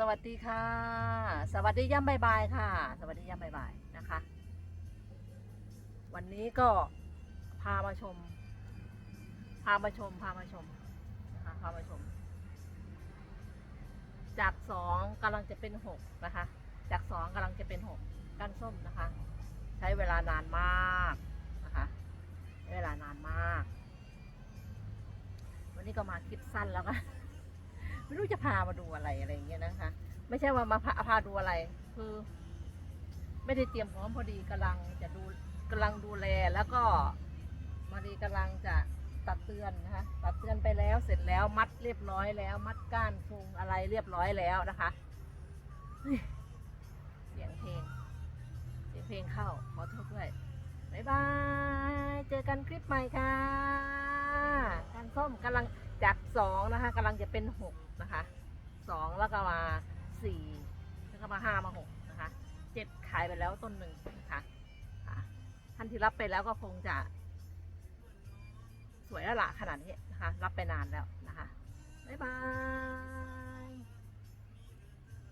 สวัสดีค่ะ สวัสดีย่ำบ่ายๆค่ะ สวัสดีย่ำบ่ายๆนะคะ วันนี้ก็พามาชม พามาชม พามาชมนะคะพามาชม จากสองกำลังจะเป็นหกนะคะ จากสองกำลังจะเป็นหกก้านส้มนะคะ ใช้เวลานานมากนะคะ เวลานานมาก วันนี้ก็มาคลิปสั้นแล้วก็ ไม่รู้จะพามาดูอะไรอะไรอย่างเงี้ยนะคะ ไม่ใช่ว่ามาพาพาดูอะไร คือ ไม่ได้เตรียมพร้อมพอดีกำลังจะดูกำลังดูแลแล้วก็มาดีกำลังจะตัดเตือนนะคะตัดเตือนไปแล้วเสร็จแล้วมัดเรียบร้อยแล้ว มัดก้านพุงอะไรเรียบร้อยแล้วนะคะเฮ้ยเสียงเพลงเสียงเพลงเข้าขอโทษด้วยบ๊ายบาย เจอกันคลิปใหม่ค่ะการส้มกำลัง จากสองนะคะกำลังจะเป็นหกนะคะสองแล้วก็มาสี่แล้วก็มาห้ามาหกนะคะเจ็ดขายไปแล้วต้นหนึ่งนะคะท่านที่รับไปแล้วก็คงจะ สวยและละขนาดนี้นะคะ รับไปนานแล้วนะคะบ๊ายบาย